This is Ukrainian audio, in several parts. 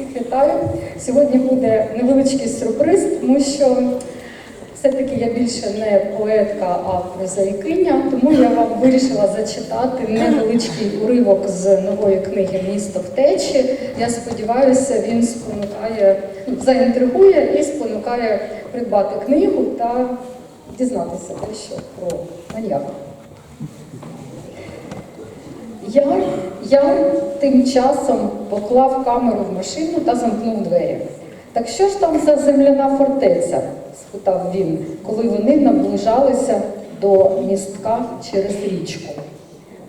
Всіх вітаю. Сьогодні буде невеличкий сюрприз, тому що все-таки я більше не поетка, а прозаїкиня, тому я вам вирішила зачитати невеличкий уривок з нової книги Місто втечі. Я сподіваюся, він спонукає, ну, заінтригує і спонукає придбати книгу та дізнатися дещо про маньяка. Яр, Яр тим часом поклав камеру в машину та замкнув двері. Так що ж там за земляна фортеця? спитав він, коли вони наближалися до містка через річку.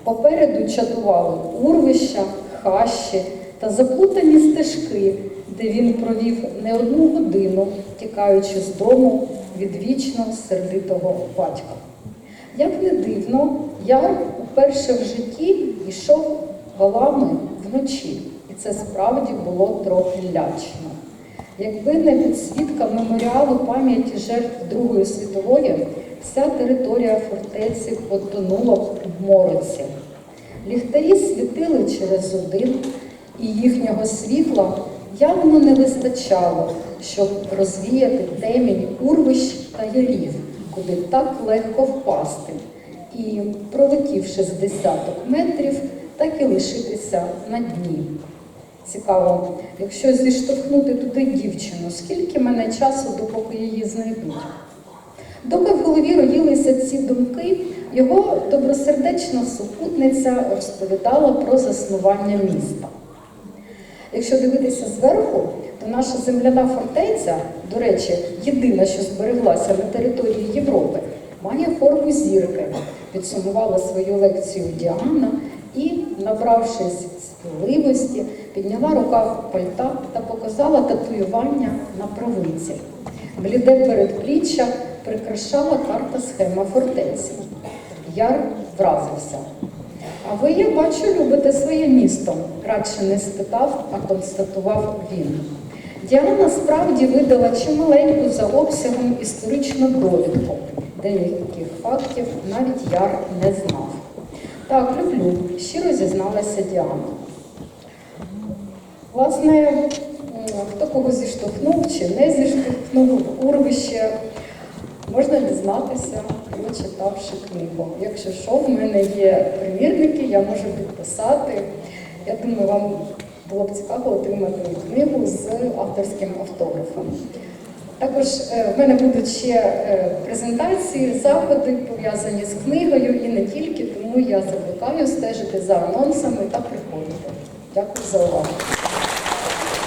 Попереду чатували урвища, хащі та заплутані стежки, де він провів не одну годину, тікаючи з дому від вічно сердитого батька. Як не дивно, Яр уперше в житті йшов валами вночі, і це справді було трохи лячно. Якби не підсвітка меморіалу пам'яті жертв Другої світової, вся територія фортеці потонула б в мороці. Ліхтарі світили через один, і їхнього світла явно не вистачало, щоб розвіяти темінь урвищ та ярів, куди так легко впасти, і, пролетівши з десяток метрів, так і лишитися на дні. Цікаво, якщо зіштовхнути туди дівчину, скільки мене часу, допоки її знайдуть? Доки в голові роїлися ці думки, його добросердечна супутниця розповідала про заснування міста. Якщо дивитися зверху, наша земляна фортеця, до речі, єдина, що збереглася на території Європи, має форму зірки. Підсумувала свою лекцію Діана і, набравшись сміливості, підняла рукав пальта та показала татуювання на правиці. Бліде передпліччя прикрашала карта схема фортеці. Яр вразився. А ви, я бачу, любите своє місто, радше не спитав, а констатував він. Діана справді видала чималеньку за обсягом історичну довідку. Деяких фактів навіть Яр не знав. Так, люблю, щиро зізналася Діана. Власне, хто кого зіштовхнув чи не зіштовхнув в урвище, можна дізнатися, прочитавши книгу. Якщо що, в мене є примірники, я можу підписати. Я думаю, вам було б цікаво отримати книгу з авторським автографом. Також е, в мене будуть ще е, презентації, заходи пов'язані з книгою і не тільки, тому я закликаю стежити за анонсами та приходити. Дякую за увагу.